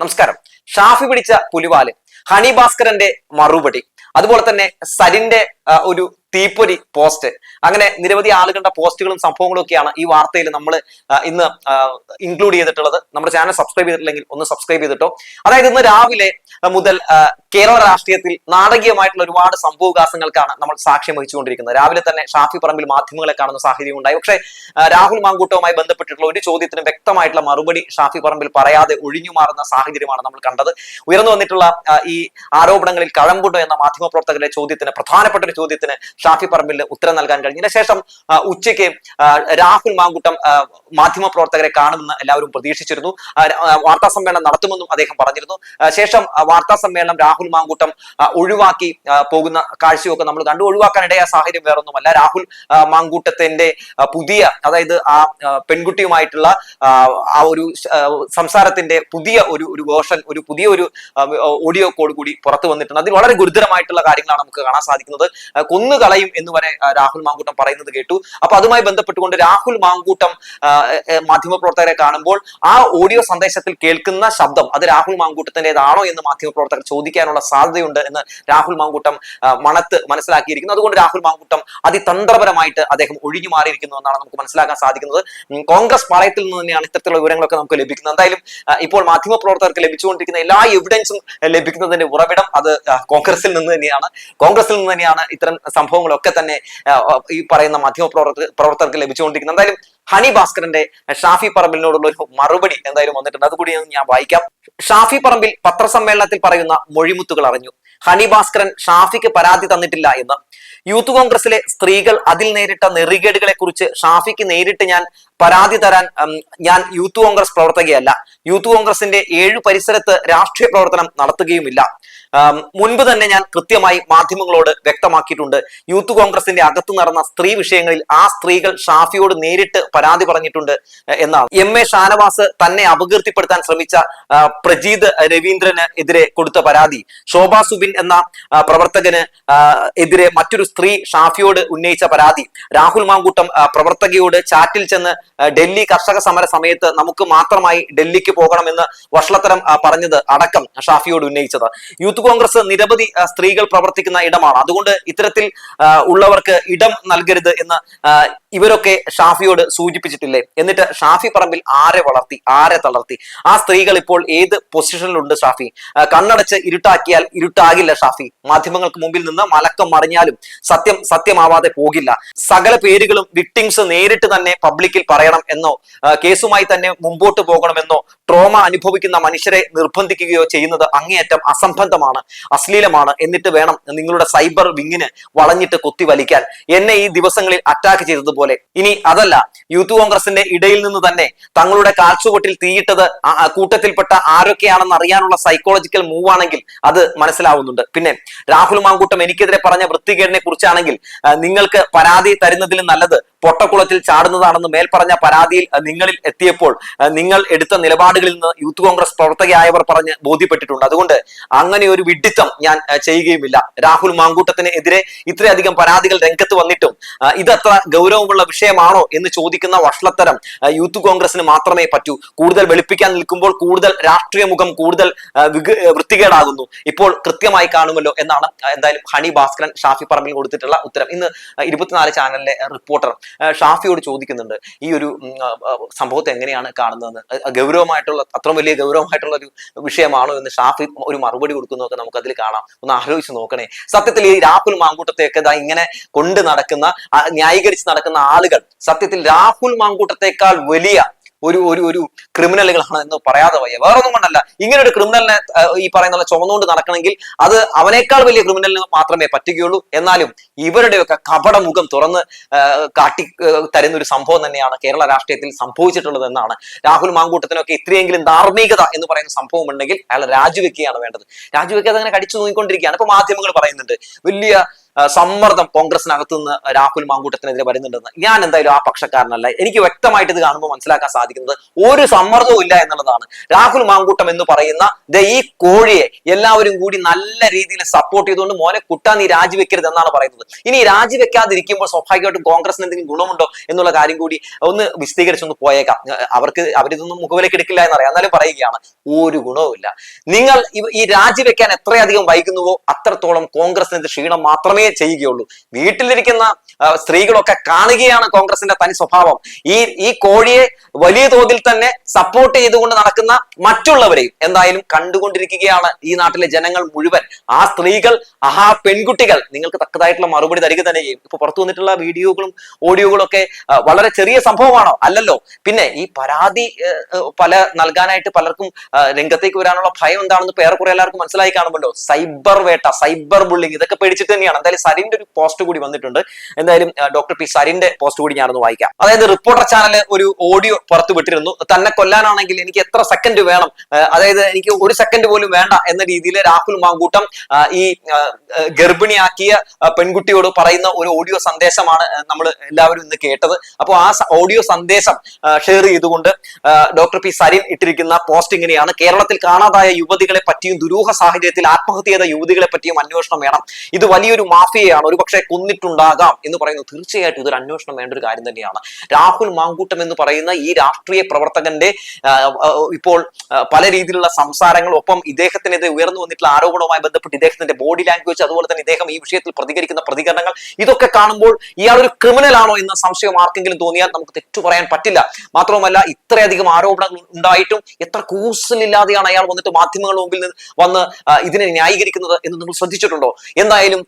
നമസ്കാരം. ഷാഫി പിടിച്ച പുലിവാൽ ഹണി ഭാസ്കരന്റെ മറുപടി. അതുപോലെ തന്നെ സരിന്റെ ഒരു തീപ്പൊരി പോസ്റ്റ്. അങ്ങനെ നിരവധി ആളുകളുടെ പോസ്റ്റുകളും സംഭവങ്ങളും ഒക്കെയാണ് ഈ വാർത്തയിൽ നമ്മൾ ഇന്ന് ഇൻക്ലൂഡ് ചെയ്തിട്ടുള്ളത്. നമ്മുടെ ചാനൽ സബ്സ്ക്രൈബ് ചെയ്തിട്ടില്ലെങ്കിൽ ഒന്ന് സബ്സ്ക്രൈബ് ചെയ്തിട്ടോ. അതായത് ഇന്ന് രാവിലെ മുതൽ കേരള രാഷ്ട്രീയത്തിൽ നാടകീയമായിട്ടുള്ള ഒരുപാട് സംഭവവികാസങ്ങൾക്കാണ് നമ്മൾ സാക്ഷ്യം വഹിച്ചുകൊണ്ടിരിക്കുന്നത്. രാവിലെ തന്നെ ഷാഫി പറമ്പിൽ മാധ്യമങ്ങളെ കാണുന്ന സാഹചര്യം ഉണ്ടായി. പക്ഷേ രാഹുൽ മാങ്കൂട്ടവുമായി ബന്ധപ്പെട്ടിട്ടുള്ള ഒരു ചോദ്യത്തിന് വ്യക്തമായിട്ടുള്ള മറുപടി ഷാഫി പറമ്പിൽ പറയാതെ ഒഴിഞ്ഞു മാറുന്ന സാഹചര്യമാണ് നമ്മൾ കണ്ടത്. ഉയർന്നു വന്നിട്ടുള്ള ഈ ആരോപണങ്ങളിൽ കഴമ്പുണ്ടോ എന്ന മാധ്യമപ്രവർത്തകരുടെ ചോദ്യത്തിന് പ്രധാനപ്പെട്ട ഒരു ചോദ്യത്തിന് ഷാഫി പറമ്പിൽ ഉത്തരം നൽകാൻ കഴിഞ്ഞു. ശേഷം ഉച്ചയ്ക്ക് രാഹുൽ മാങ്കുട്ടം മാധ്യമ മാധ്യമപ്രവർത്തകരെ കാണുമെന്ന് എല്ലാവരും പ്രതീക്ഷിച്ചിരുന്നു. വാർത്താ സമ്മേളനം നടത്തുമെന്നും അദ്ദേഹം പറഞ്ഞിരുന്നു. ശേഷം വാർത്താ സമ്മേളനം രാഹുൽ മാങ്കൂട്ടം ഒഴിവാക്കി പോകുന്ന കാഴ്ചയൊക്കെ നമ്മൾ കണ്ടു. ഒഴിവാക്കാൻ ഇടയായ സാഹചര്യം വേറൊന്നുമല്ല. രാഹുൽ മാങ്കൂട്ടത്തിന്റെ പുതിയ അതായത് ആ പെൺകുട്ടിയുമായിട്ടുള്ള ആ, ഒരു സംസാരത്തിന്റെ പുതിയ ഒരു ഒരു വേർഷൻ ഒരു പുതിയ ഒരു ഓഡിയോ കോഡ് കൂടി പുറത്തു വന്നിട്ടുണ്ട്. അതിൽ വളരെ ഗുരുതരമായിട്ടുള്ള കാര്യങ്ങളാണ് നമുക്ക് കാണാൻ സാധിക്കുന്നത്. ആ, കൊന്നുകളയും എന്ന് വരെ രാഹുൽ മാങ്കൂട്ടം പറയുന്നത് കേട്ടു. അപ്പൊ അതുമായി ബന്ധപ്പെട്ടുകൊണ്ട് രാഹുൽ മാങ്കൂട്ടം മാധ്യമപ്രവർത്തകരെ കാണുമ്പോൾ ആ ഓഡിയോ സന്ദേശത്തിൽ കേൾക്കുന്ന ശബ്ദം അത് രാഹുൽ മാങ്കൂട്ടത്തിന്റെതാണോ എന്ന് മാധ്യമപ്രവർത്തകർ ചോദിക്കാനുള്ള സാധ്യതയുണ്ട് എന്ന് രാഹുൽ മാങ്കൂട്ടം മണത്ത് മനസ്സിലാക്കിയിരിക്കുന്നു. അതുകൊണ്ട് രാഹുൽ മാങ്കൂട്ടം അതിതന്ത്രപരമായിട്ട് അദ്ദേഹം ഒഴിഞ്ഞു മാറിയിരിക്കുന്നു എന്നാണ് നമുക്ക് മനസ്സിലാക്കാൻ സാധിക്കുന്നത്. കോൺഗ്രസ് പാളയത്തിൽ നിന്ന് തന്നെയാണ് ഇത്തരത്തിലുള്ള വിവരങ്ങളൊക്കെ നമുക്ക് ലഭിക്കുന്നത്. എന്തായാലും ഇപ്പോൾ മാധ്യമപ്രവർത്തകർക്ക് ലഭിച്ചുകൊണ്ടിരിക്കുന്ന എല്ലാ എവിഡൻസും ലഭിക്കുന്നതിന്റെ ഉറവിടം അത് കോൺഗ്രസിൽ നിന്ന് തന്നെയാണ്. കോൺഗ്രസിൽ നിന്ന് തന്നെയാണ് ഇത്തരം സംഭവങ്ങളൊക്കെ തന്നെ ഈ പറയുന്ന മാധ്യമപ്രവർത്തക പ്രവർത്തകർക്ക് ലഭിച്ചുകൊണ്ടിരിക്കുന്നത് എന്തായാലും ഹണി ഭാസ്കറിന്റെ ഷാഫി പറമ്പിലിനോടുള്ള ഒരു മറുപടി എന്തായാലും വന്നിട്ടുണ്ട്. അതുകൂടി ഞാൻ വായിക്കാം. ഷാഫി പറമ്പിൽ പത്രസമ്മേളനത്തിൽ പറയുന്ന മൊഴിമുത്തുകൾ അറിഞ്ഞു. ഹണി ഭാസ്കരൻ ഷാഫിക്ക് പരാതി തന്നിട്ടില്ല എന്ന്. യൂത്ത് കോൺഗ്രസിലെ സ്ത്രീകൾ അതിൽ നേരിട്ട നെറികേടുകളെ കുറിച്ച് ഷാഫിക്ക് നേരിട്ട് ഞാൻ പരാതി തരാൻ ഞാൻ യൂത്ത് കോൺഗ്രസ് പ്രവർത്തകയല്ല. യൂത്ത് കോൺഗ്രസിന്റെ ഏഴു പരിസരത്ത് രാഷ്ട്രീയ പ്രവർത്തനം നടത്തുകയുമില്ല. മുൻപ് തന്നെ ഞാൻ കൃത്യമായി മാധ്യമങ്ങളോട് വ്യക്തമാക്കിയിട്ടുണ്ട്. യൂത്ത് കോൺഗ്രസിന്റെ അകത്ത് നടന്ന സ്ത്രീ വിഷയങ്ങളിൽ ആ സ്ത്രീകൾ ഷാഫിയോട് നേരിട്ട് പരാതി പറഞ്ഞിട്ടുണ്ട് എന്നാണ്. എം. എ. ഷാനവാസ് തന്നെ അപകീർത്തിപ്പെടുത്താൻ ശ്രമിച്ച പ്രജീത് രവീന്ദ്രന് എതിരെ കൊടുത്ത പരാതി. ശോഭാ സുബിൻ എന്ന പ്രവർത്തകന് എതിരെ മറ്റൊരു സ്ത്രീ ഷാഫിയോട് ഉന്നയിച്ച പരാതി. രാഹുൽ മാങ്കൂട്ടം പ്രവർത്തകയോട് ചാറ്റിൽ ചെന്ന് ഡൽഹി കർഷക സമര സമയത്ത് നമുക്ക് മാത്രമായി ഡൽഹിക്ക് പോകണമെന്ന് വഷളത്തരം പറഞ്ഞത് അടക്കം ഷാഫിയോട് ഉന്നയിച്ചത്. യൂത്ത് കോൺഗ്രസ് നിരവധി സ്ത്രീകൾ പ്രവർത്തിക്കുന്ന ഇടമാണ്. അതുകൊണ്ട് ഇത്തരത്തിൽ ഉള്ളവർക്ക് ഇടം നൽകരുത് എന്ന് ഇവരൊക്കെ ഷാഫിയോട് സൂചിപ്പിച്ചിട്ടില്ലേ? എന്നിട്ട് ഷാഫി പറമ്പിൽ ആരെ വളർത്തി ആരെ തളർത്തി? ആ സ്ത്രീകൾ ഇപ്പോൾ ഏത് പൊസിഷനിലുണ്ട് ഷാഫി? കണ്ണടച്ച് ഇരുട്ടാക്കിയാൽ ഇരുട്ടാകില്ല ഷാഫി. മാധ്യമങ്ങൾക്ക് മുമ്പിൽ നിന്ന് മലക്കം മറിഞ്ഞാലും സത്യം സത്യമാവാതെ പോകില്ല. സകല പേരുകളും വിക്ടിംസ് നേരിട്ട് തന്നെ പബ്ലിക്കിൽ പറയണം എന്നോ കേസുമായി തന്നെ മുമ്പോട്ട് പോകണമെന്നോ ട്രോമ അനുഭവിക്കുന്ന മനുഷ്യരെ നിർബന്ധിക്കുകയോ ചെയ്യുന്നത് അങ്ങേയറ്റം അസംബന്ധമാണ് അശ്ലീലമാണ്. എന്നിട്ട് വേണം നിങ്ങളുടെ സൈബർ വിങ്ങിന് വളഞ്ഞിട്ട് കൊത്തി വലിക്കാൻ എന്നെ ഈ ദിവസങ്ങളിൽ അറ്റാക്ക് ചെയ്തതുപോലെ ഇനി അതല്ല യൂത്ത് കോൺഗ്രസിന്റെ ഇടയിൽ നിന്ന് തന്നെ തങ്ങളുടെ കാൽച്ചുകൊട്ടിൽ തീയിട്ടത് കൂട്ടത്തിൽപ്പെട്ട ആരൊക്കെയാണെന്ന് അറിയാനുള്ള സൈക്കോളജിക്കൽ മൂവ് ആണെങ്കിൽ അത് മനസ്സിലാവുന്നുണ്ട്. പിന്നെ രാഹുൽ മാങ്കൂട്ടം എനിക്കെതിരെ പറഞ്ഞ വൃത്തികേടിനെ കുറിച്ചാണെങ്കിൽ നിങ്ങൾക്ക് പരാതി തരുന്നതിലും നല്ലത് പൊട്ടക്കുളത്തിൽ ചാടുന്നതാണെന്ന് മേൽപ്പറഞ്ഞ പരാതിയിൽ നിങ്ങളിൽ എത്തിയപ്പോൾ നിങ്ങൾ എടുത്ത നിലപാടുകളിൽ നിന്ന് യൂത്ത് കോൺഗ്രസ് പ്രവർത്തകയായവർ പറഞ്ഞ് ബോധ്യപ്പെട്ടിട്ടുണ്ട്. അതുകൊണ്ട് അങ്ങനെ ഒരു വിഡിത്തം ഞാൻ ചെയ്യുകയുമില്ല. രാഹുൽ മാങ്കൂട്ടത്തിന് എതിരെ ഇത്രയധികം പരാതികൾ രംഗത്ത് വന്നിട്ടും ഇതത്ര ഗൗരവമുള്ള വിഷയമാണോ എന്ന് ചോദിക്കുന്ന വഷളത്തരം യൂത്ത് കോൺഗ്രസിന് മാത്രമേ പറ്റൂ. കൂടുതൽ വെളുപ്പിക്കാൻ നിൽക്കുമ്പോൾ കൂടുതൽ രാഷ്ട്രീയ മുഖം കൂടുതൽ വൃത്തികേടാകുന്നു. ഇപ്പോൾ കൃത്യമായി കാണുമല്ലോ എന്നാണ് എന്തായാലും ഹണി ഭാസ്കരൻ ഷാഫി പറമ്പിൽ കൊടുത്തിട്ടുള്ള ഉത്തരം. ഇന്ന് ഇരുപത്തിനാല് ചാനലിലെ റിപ്പോർട്ടർ ഷാഫിയോട് ചോദിക്കുന്നുണ്ട് ഈ ഒരു സംഭവത്തെ എങ്ങനെയാണ് കാണുന്നതെന്ന്? ഗൗരവമായിട്ടുള്ള അത്ര വലിയ ഗൗരവമായിട്ടുള്ള ഒരു വിഷയമാണോ? എന്ന് ഷാഫി ഒരു മറുപടി കൊടുക്കുന്നതൊക്കെ നമുക്ക് അതിൽ കാണാം. ഒന്ന് ആലോചിച്ച് നോക്കണേ. സത്യത്തിൽ ഈ രാഹുൽ മാങ്കൂട്ടത്തെയൊക്കെ ഇങ്ങനെ കൊണ്ട് നടക്കുന്ന ന്യായീകരിച്ച് നടക്കുന്ന ആളുകൾ സത്യത്തിൽ രാഹുൽ മാങ്കൂട്ടത്തെക്കാൾ വലിയ ഒരു ഒരു ഒരു ക്രിമിനലുകളാണ് എന്ന് പറയാതെ വയ്യ. വേറൊന്നും കൊണ്ടല്ല. ഇങ്ങനെ ഒരു ക്രിമിനലിനെ ഈ പറയുന്ന ചുമന്നുകൊണ്ട് നടക്കണമെങ്കിൽ അത് അവനേക്കാൾ വലിയ ക്രിമിനലിന് മാത്രമേ പറ്റുകയുള്ളൂ. എന്നാലും ഇവരുടെയൊക്കെ കപട മുഖം തുറന്ന് കാട്ടി തരുന്ന ഒരു സംഭവം തന്നെയാണ് കേരള രാഷ്ട്രീയത്തിൽ സംഭവിച്ചിട്ടുള്ളത് എന്നാണ്. രാഹുൽ മാങ്കൂട്ടത്തിനൊക്കെ ഇത്രയെങ്കിലും ധാർമ്മികത എന്ന് പറയുന്ന സംഭവം ഉണ്ടെങ്കിൽ അയാൾ രാജിവെക്കുകയാണ് വേണ്ടത്. രാജിവെക്കാതെ അങ്ങനെ കടിച്ചു നോക്കിക്കൊണ്ടിരിക്കുകയാണ് ഇപ്പൊ മാധ്യമങ്ങൾ പറയുന്നുണ്ട്. വലിയ സമ്മർദ്ദം കോൺഗ്രസിനകത്തു നിന്ന് രാഹുൽ മാങ്കൂട്ടത്തിനെതിരെ വരുന്നുണ്ടെന്ന് ഞാൻ എന്തായാലും ആ പക്ഷക്കാരനല്ല. എനിക്ക് വ്യക്തമായിട്ട് ഇത് കാണുമ്പോൾ മനസ്സിലാക്കാൻ സാധിക്കുന്നത് ഒരു സമ്മർദ്ദവും ഇല്ല എന്നുള്ളതാണ്. രാഹുൽ മാങ്കൂട്ടം എന്ന് പറയുന്ന ഈ കോഴിയെ എല്ലാവരും കൂടി നല്ല രീതിയിൽ സപ്പോർട്ട് ചെയ്തുകൊണ്ട് മോനെ കുട്ടാൻ നീ രാജിവെക്കരുത് എന്നാണ് പറയുന്നത്. ഇനി രാജിവെക്കാതിരിക്കുമ്പോൾ സ്വാഭാവികമായിട്ടും കോൺഗ്രസിന് എന്തെങ്കിലും ഗുണമുണ്ടോ എന്നുള്ള കാര്യം കൂടി ഒന്ന് വിശദീകരിച്ചൊന്ന് പോയേക്കാം. അവർക്ക് അവരിതൊന്നും മുഖവിലേക്ക് എടുക്കില്ല എന്നറിയാം. എന്നാലും പറയുകയാണ് ഒരു ഗുണവുമില്ല. നിങ്ങൾ ഈ രാജിവെക്കാൻ എത്രയധികം വൈകുന്നുവോ അത്രത്തോളം കോൺഗ്രസിന് ക്ഷീണം മാത്രമേ ചെയ്യുകയുള്ളൂ. വീട്ടിലിരിക്കുന്ന സ്ത്രീകളൊക്കെ കാണുകയാണ് കോൺഗ്രസിന്റെ തനി സ്വഭാവം. ഈ ഈ കോഴിയെ വലിയ തോതിൽ തന്നെ സപ്പോർട്ട് ചെയ്തുകൊണ്ട് നടക്കുന്ന മറ്റുള്ളവരെയും എന്തായാലും കണ്ടുകൊണ്ടിരിക്കുകയാണ് ഈ നാട്ടിലെ ജനങ്ങൾ മുഴുവൻ. ആ സ്ത്രീകൾ ആ പെൺകുട്ടികൾ നിങ്ങൾക്ക് തക്കതായിട്ടുള്ള മറുപടി തരിക തന്നെ ചെയ്യും. ഇപ്പൊ പുറത്തു വന്നിട്ടുള്ള വീഡിയോകളും ഓഡിയോകളും ഒക്കെ വളരെ ചെറിയ സംഭവമാണോ? അല്ലല്ലോ. പിന്നെ ഈ പരാതി പല നൽകാനായിട്ട് പലർക്കും രംഗത്തേക്ക് വരാനുള്ള ഭയം എന്താണെന്ന് ഇപ്പൊ ഏറെക്കുറെ എല്ലാവർക്കും മനസ്സിലായി കാണുമല്ലോ. സൈബർ വേട്ട സൈബർ ബുള്ളിങ് ഇതൊക്കെ പേടിച്ചിട്ട് തന്നെയാണ്. എന്തായാലും സരിന്റെ ഒരു പോസ്റ്റ് കൂടി വന്നിട്ടുണ്ട്. എന്തായാലും ഡോക്ടർ പി സരിന്റെ പോസ്റ്റ് കൂടി ഞാനൊന്ന് വായിക്കാം. അതായത് റിപ്പോർട്ടർ ചാനൽ ഒരു ഓഡിയോ പുറത്തു വിട്ടിരുന്നു. തന്നെ കൊല്ലാനാണെങ്കിൽ എനിക്ക് എത്ര സെക്കൻഡ് വേണം? അതായത് എനിക്ക് ഒരു സെക്കൻഡ് പോലും വേണ്ട എന്ന രീതിയിൽ രാഹുൽ മാങ്കൂട്ടം ഈ ഗർഭിണിയാക്കിയ പെൺകുട്ടിയോട് പറയുന്ന ഒരു ഓഡിയോ സന്ദേശമാണ് നമ്മൾ എല്ലാവരും ഇന്ന് കേട്ടത്. അപ്പോൾ ആ ഓഡിയോ സന്ദേശം ഷെയർ ചെയ്തുകൊണ്ട് ഡോക്ടർ പി സരിൻ ഇട്ടിരിക്കുന്ന പോസ്റ്റ് ഇങ്ങനെയാണ്. കേരളത്തിൽ കാണാതായ യുവതികളെ പറ്റിയും ദുരൂഹ സാഹചര്യത്തിൽ ആത്മഹത്യ ചെയ്ത യുവതികളെ പറ്റിയും അന്വേഷണം വേണം. ഇത് വലിയൊരു മാഫിയയാണ് ഒരുപക്ഷെ കൊന്നിട്ടുണ്ടാകാം എന്ന് പറയുന്നത് തീർച്ചയായിട്ടും ഇതൊരു അന്വേഷണം വേണ്ട ഒരു കാര്യം തന്നെയാണ്. രാഹുൽ മാങ്കൂട്ടം എന്ന് പറയുന്ന ഈ രാഷ്ട്രീയ പ്രവർത്തകന്റെ ഇപ്പോൾ പല രീതിയിലുള്ള സംസാരങ്ങൾ ഒപ്പം ഇദ്ദേഹത്തിനെതിരെ ഉയർന്നു വന്നിട്ടുള്ള ആരോപണവുമായി ബന്ധപ്പെട്ട് ഇദ്ദേഹത്തിന്റെ ബോഡി ലാംഗ്വേജ് അതുപോലെ തന്നെ ഇദ്ദേഹം ഈ വിഷയത്തിൽ പ്രതികരിക്കുന്ന പ്രതികരണങ്ങൾ ഇതൊക്കെ കാണുമ്പോൾ ഇയാൾ ഒരു ക്രിമിനൽ ആണോ എന്ന സംശയം ആർക്കെങ്കിലും തോന്നിയാൽ നമുക്ക് തെറ്റു പറയാൻ പറ്റില്ല. മാത്രവുമല്ല ഇത്രയധികം ആരോപണങ്ങൾ ഉണ്ടായിട്ടും എത്ര കൂസലില്ലാതെയാണ് അയാൾ വന്നിട്ട് മാധ്യമങ്ങളുടെ മുമ്പിൽ നിന്ന് വന്ന് ഇതിനെ ന്യായീകരിക്കുന്നത് എന്ന് നിങ്ങൾ ശ്രദ്ധിച്ചിട്ടുണ്ടോ? എന്തായാലും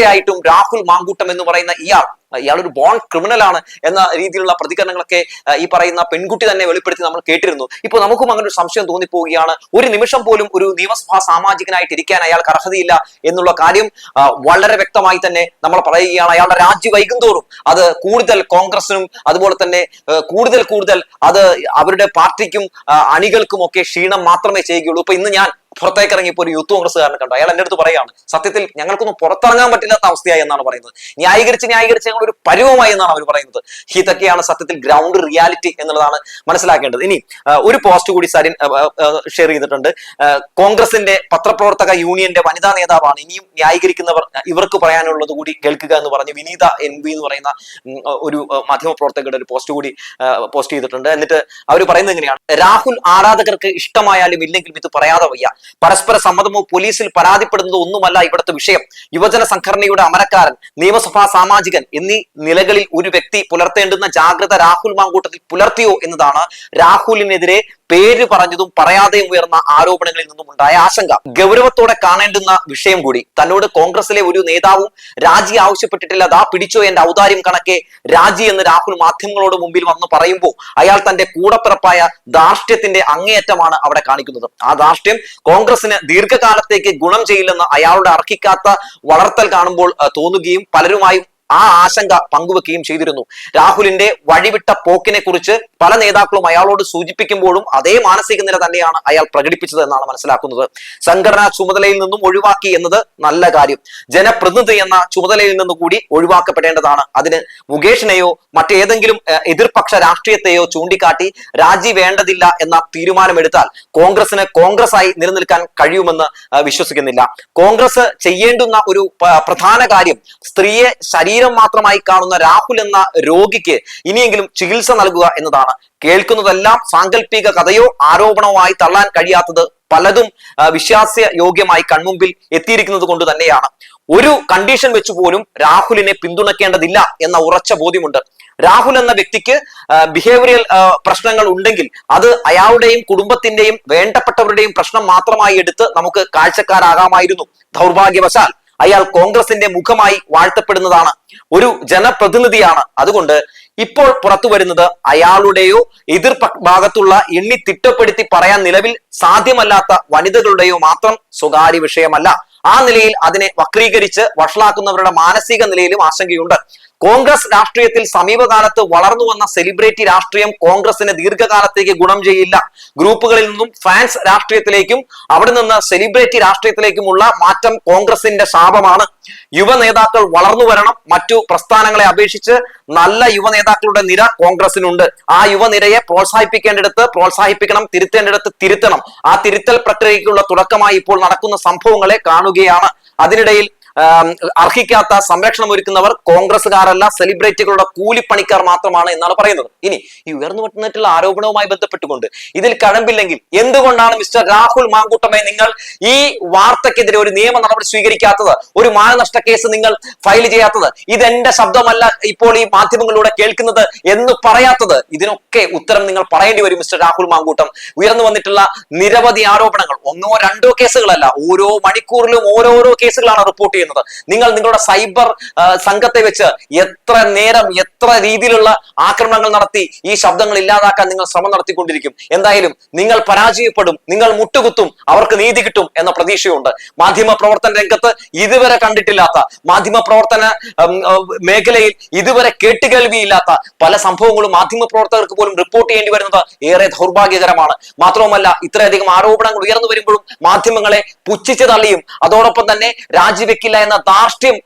തീർച്ചയായിട്ടും രാഹുൽ മാങ്കൂട്ടം എന്ന് പറയുന്ന ഇയാൾ ഇയാൾ ഒരു ബോൺ ക്രിമിനൽ ആണ് എന്ന രീതിയിലുള്ള പ്രതികരണങ്ങളൊക്കെ ഈ പറയുന്ന പെൺകുട്ടി തന്നെ വെളിപ്പെടുത്തി നമ്മൾ കേട്ടിരുന്നു. ഇപ്പൊ നമുക്കും അങ്ങനെ ഒരു സംശയം തോന്നിപ്പോവുകയാണ്. ഒരു നിമിഷം പോലും ഒരു നിയമസഭാ സാമാജികനായിട്ട് ഇരിക്കാൻ അയാൾക്ക് അർഹതയില്ല എന്നുള്ള കാര്യം വളരെ വ്യക്തമായി തന്നെ നമ്മൾ പറയുകയാണ്. അയാളുടെ രാജ്യ വൈകുന്തോറും അത് കൂടുതൽ കോൺഗ്രസിനും അതുപോലെ തന്നെ കൂടുതൽ കൂടുതൽ അത് അവരുടെ പാർട്ടിക്കും അണികൾക്കും ഒക്കെ ക്ഷീണം മാത്രമേ ചെയ്യുകയുള്ളൂ. ഇപ്പൊ ഇന്ന് ഞാൻ പുറത്തേക്ക് ഇറങ്ങിയപ്പോൾ ഒരു യൂത്ത് കോൺഗ്രസ്സുകാരനെ കണ്ടു. അയാൾ എന്റെ അടുത്ത് പറയുകയാണ് സത്യത്തിൽ ഞങ്ങൾക്കൊന്നും പുറത്തിറങ്ങാൻ പറ്റില്ലാത്ത അവസ്ഥയായി എന്നാണ് പറയുന്നത്. ന്യായീകരിച്ച് ന്യായീകരിച്ച് ഞങ്ങൾ ഒരു പരുവമായി എന്നാണ് അവർ പറയുന്നത്. ഇതൊക്കെയാണ് സത്യത്തിൽ ഗ്രൗണ്ട് റിയാലിറ്റി എന്നുള്ളതാണ് മനസ്സിലാക്കേണ്ടത്. ഇനി ഒരു പോസ്റ്റ് കൂടി സരിൻ ഷെയർ ചെയ്തിട്ടുണ്ട്. കോൺഗ്രസിന്റെ പത്രപ്രവർത്തക യൂണിയന്റെ വനിതാ നേതാവാണ്. ഇനിയും ന്യായീകരിക്കുന്നവർ ഇവർക്ക് പറയാനുള്ളത് കൂടി കേൾക്കുക എന്ന് പറഞ്ഞ് വിനീത എൻ ബി എന്ന് പറയുന്ന ഒരു മാധ്യമപ്രവർത്തകരുടെ ഒരു പോസ്റ്റ് കൂടി പോസ്റ്റ് ചെയ്തിട്ടുണ്ട്. എന്നിട്ട് അവർ പറയുന്നത് എങ്ങനെയാണ് രാഹുൽ ആരാധകർക്ക് ഇഷ്ടമായാലും ഇല്ലെങ്കിലും ഇത് പറയാതെ വയ്യ. പരസ്പര സമ്മതമോ പോലീസിൽ പരാതിപ്പെടുന്നത് ഒന്നുമല്ല ഇവിടുത്തെ വിഷയം. യുവജന സംഘടനയുടെ അമരക്കാരൻ നിയമസഭാ സാമാജികൻ എന്നീ നിലകളിൽ ഒരു വ്യക്തി പുലർത്തേണ്ടുന്ന ജാഗ്രത രാഹുൽ മാങ്കൂട്ടത്തിൽ പുലർത്തിയോ എന്നതാണ് രാഹുലിനെതിരെ പേര് പറഞ്ഞതും പറയാതെയും ഉയർന്ന ആരോപണങ്ങളിൽ നിന്നും ഉണ്ടായ ആശങ്ക. ഗൗരവത്തോടെ കാണേണ്ടുന്ന വിഷയം കൂടി തന്നോട് കോൺഗ്രസിലെ ഒരു നേതാവും രാജി ആവശ്യപ്പെട്ടിട്ടില്ല. ദാ പിടിച്ചോ എന്റെ ഔദാര്യം കണക്കെ. രാജി എന്ന് രാഹുൽ മാധ്യമങ്ങളോട് മുമ്പിൽ വന്ന് പറയുമ്പോൾ അയാൾ തന്റെ കൂടപ്പിറപ്പായ ധാർഷ്ട്യത്തിന്റെ അങ്ങേയറ്റമാണ് അവിടെ കാണിക്കുന്നത്. ആ ധാർഷ്ട്യം കോൺഗ്രസിന് ദീർഘകാലത്തേക്ക് ഗുണം ചെയ്യില്ലെന്ന് അയാളുടെ അർഹിക്കാത്ത വളർത്തൽ കാണുമ്പോൾ തോന്നുകയും പലരുമായും ആ ആശങ്ക പങ്കുവെക്കുകയും ചെയ്തിരുന്നു. രാഹുലിന്റെ വഴിവിട്ട പോക്കിനെ കുറിച്ച് പല നേതാക്കളും അയാളോട് സൂചിപ്പിക്കുമ്പോഴും അതേ മാനസിക നില തന്നെയാണ് അയാൾ പ്രകടിപ്പിച്ചത് എന്നാണ് മനസ്സിലാക്കുന്നത്. സംഘടനാ ചുമതലയിൽ നിന്നും ഒഴിവാക്കി എന്നത് നല്ല കാര്യം. ജനപ്രതിനിധി എന്ന ചുമതലയിൽ നിന്ന് കൂടി ഒഴിവാക്കപ്പെടേണ്ടതാണ്. അതിന് മുകേഷിനെയോ മറ്റേതെങ്കിലും എതിർപക്ഷ രാഷ്ട്രീയത്തെയോ ചൂണ്ടിക്കാട്ടി രാജി വേണ്ടതില്ല എന്ന തീരുമാനമെടുത്താൽ കോൺഗ്രസിന് കോൺഗ്രസ് ആയി നിലനിൽക്കാൻ കഴിയുമെന്ന് വിശ്വസിക്കുന്നില്ല. കോൺഗ്രസ് ചെയ്യേണ്ടുന്ന ഒരു പ്രധാന കാര്യം സ്ത്രീയെ ശരീരം മാത്രമായി കാണുന്ന രാഹുൽ എന്ന രോഗിക്ക് ഇനിയെങ്കിലും ചികിത്സ നൽകുക എന്നതാണ്. കേൾക്കുന്നതെല്ലാം സാങ്കല്പിക കഥയോ ആരോപണവുമായി തള്ളാൻ കഴിയാത്തത് പലതും വിശ്വാസ യോഗ്യമായി കൺമുമ്പിൽ എത്തിയിരിക്കുന്നത് കൊണ്ട് തന്നെയാണ്. ഒരു കണ്ടീഷൻ വെച്ച് പോലും രാഹുലിനെ പിന്തുണയ്ക്കേണ്ടതില്ല എന്ന ഉറച്ച ബോധ്യമുണ്ട്. രാഹുൽ എന്ന വ്യക്തിക്ക് ബിഹേവിയറൽ പ്രശ്നങ്ങൾ ഉണ്ടെങ്കിൽ അത് അയാളുടെയും കുടുംബത്തിന്റെയും വേണ്ടപ്പെട്ടവരുടെയും പ്രശ്നം മാത്രമായി എടുത്ത് നമുക്ക് കാഴ്ചക്കാരാകാമായിരുന്നു. ദൗർഭാഗ്യവശാൽ അയാൾ കോൺഗ്രസിന്റെ മുഖമായി വാഴ്ത്തപ്പെടുന്നതാണ് ഒരു ജനപ്രതിനിധിയാണ്. അതുകൊണ്ട് ഇപ്പോൾ പുറത്തു വരുന്നത് അയാളുടെയോ എതിർ ഭാഗത്തുള്ള എണ്ണി തിട്ടപ്പെടുത്തി പറയാൻ നിലവിൽ സാധ്യമല്ലാത്ത വനിതകളുടെയോ മാത്രം സ്വകാര്യ വിഷയമല്ല. ആ നിലയിൽ അതിനെ വക്രീകരിച്ച് വഷളാക്കുന്നവരുടെ മാനസിക നിലയിലും ആശങ്കയുണ്ട്. കോൺഗ്രസ് രാഷ്ട്രീയത്തിൽ സമീപകാലത്ത് വളർന്നു വന്ന സെലിബ്രിറ്റി രാഷ്ട്രീയം കോൺഗ്രസിന് ദീർഘകാലത്തേക്ക് ഗുണം ചെയ്യില്ല. ഗ്രൂപ്പുകളിൽ നിന്നും ഫാൻസ് രാഷ്ട്രീയത്തിലേക്കും അവിടെ നിന്ന് സെലിബ്രിറ്റി രാഷ്ട്രീയത്തിലേക്കുമുള്ള മാറ്റം കോൺഗ്രസിന്റെ ശാപമാണ്. യുവ നേതാക്കൾ വളർന്നു വരണം. മറ്റു പ്രസ്ഥാനങ്ങളെ അപേക്ഷിച്ച് നല്ല യുവ നേതാക്കളുടെ നിര കോൺഗ്രസിനുണ്ട്. ആ യുവനിരയെ പ്രോത്സാഹിപ്പിക്കേണ്ടിടത്ത് പ്രോത്സാഹിപ്പിക്കണം തിരുത്തേണ്ടിടത്ത് തിരുത്തണം. ആ തിരുത്തൽ പ്രക്രിയയ്ക്കുള്ള തുടക്കമായി ഇപ്പോൾ നടക്കുന്ന സംഭവങ്ങളെ കാണുകയാണ്. അതിനിടയിൽ അർഹിക്കാത്ത സംരക്ഷണം ഒരുക്കുന്നവർ കോൺഗ്രസ്സുകാരല്ല സെലിബ്രിറ്റികളുടെ കൂലിപ്പണിക്കാർ മാത്രമാണ് എന്നാണ് പറയുന്നത്. ഇനി ഈ ഉയർന്നു വന്നിട്ടുള്ള ആരോപണവുമായി ബന്ധപ്പെട്ടുകൊണ്ട് ഇതിൽ കഴമ്പില്ലെങ്കിൽ എന്തുകൊണ്ടാണ് മിസ്റ്റർ രാഹുൽ മാങ്കൂട്ടമേ നിങ്ങൾ ഈ വാർത്തക്കെതിരെ ഒരു നിയമ നടപടി സ്വീകരിക്കാത്തത്? ഒരു മാനനഷ്ട കേസ് നിങ്ങൾ ഫയൽ ചെയ്യാത്തത്? ഇതെന്റെ ശബ്ദമല്ല ഇപ്പോൾ ഈ മാധ്യമങ്ങളിലൂടെ കേൾക്കുന്നത് എന്ന് പറയാത്തത്? ഇതിനൊക്കെ ഉത്തരം നിങ്ങൾ പറയേണ്ടി വരും മിസ്റ്റർ രാഹുൽ മാങ്കൂട്ടം. ഉയർന്നു വന്നിട്ടുള്ള നിരവധി ആരോപണങ്ങൾ. ഒന്നോ രണ്ടോ കേസുകളല്ല ഓരോ മണിക്കൂറിലും ഓരോരോ കേസുകളാണ് റിപ്പോർട്ട് ചെയ്യുന്നത്. നിങ്ങൾ നിങ്ങളുടെ സൈബർ സംഘത്തെ വെച്ച് എത്ര നേരം എത്ര രീതിയിലുള്ള ആക്രമണങ്ങൾ നടത്തി ഈ ശബ്ദങ്ങൾ ഇല്ലാതാക്കാൻ നിങ്ങൾ ശ്രമം നടത്തിക്കൊണ്ടിരിക്കും. എന്തായാലും നിങ്ങൾ പരാജയപ്പെടും നിങ്ങൾ മുട്ടുകുത്തും അവർക്ക് നീതി കിട്ടും എന്ന പ്രതീക്ഷയുണ്ട്. മാധ്യമ പ്രവർത്തന രംഗത്ത് ഇതുവരെ കണ്ടിട്ടില്ലാത്ത മാധ്യമ പ്രവർത്തന മേഖലയിൽ ഇതുവരെ കേട്ടുകേൾവിയില്ലാത്ത പല സംഭവങ്ങളും മാധ്യമ പ്രവർത്തകർക്ക് പോലും റിപ്പോർട്ട് ചെയ്യേണ്ടി വരുന്നത് ഏറെ ദൗർഭാഗ്യകരമാണ്. മാത്രവുമല്ല ഇത്രയധികം ആരോപണങ്ങൾ ഉയർന്നു വരുമ്പോഴും മാധ്യമങ്ങളെ പുച്ഛിച്ചു തള്ളിയും അതോടൊപ്പം തന്നെ രാജിവെക്കില്ല എന്ന ധാർഷ്ട്യം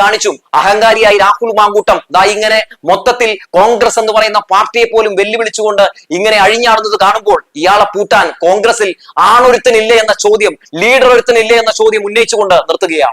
കാണിച്ചും. അഹങ്കാരിയായി രാഹുൽ മാങ്കൂട്ടം. ദാ ഇങ്ങനെ മൊത്തത്തിൽ കോൺഗ്രസ് എന്ന് പറയുന്ന പാർട്ടിയെ പോലും വെല്ലുവിളിച്ചുകൊണ്ട് ഇങ്ങനെ അഴിഞ്ഞാടുന്നത് കാണുമ്പോൾ ഇയാളെ പൂട്ടാൻ കോൺഗ്രസിൽ ആണൊരുത്തനില്ലേ എന്ന ചോദ്യം ലീഡർ ഒരുത്തനില്ലേ എന്ന ചോദ്യം ഉന്നയിച്ചുകൊണ്ട് നിർത്തുകയാണ്.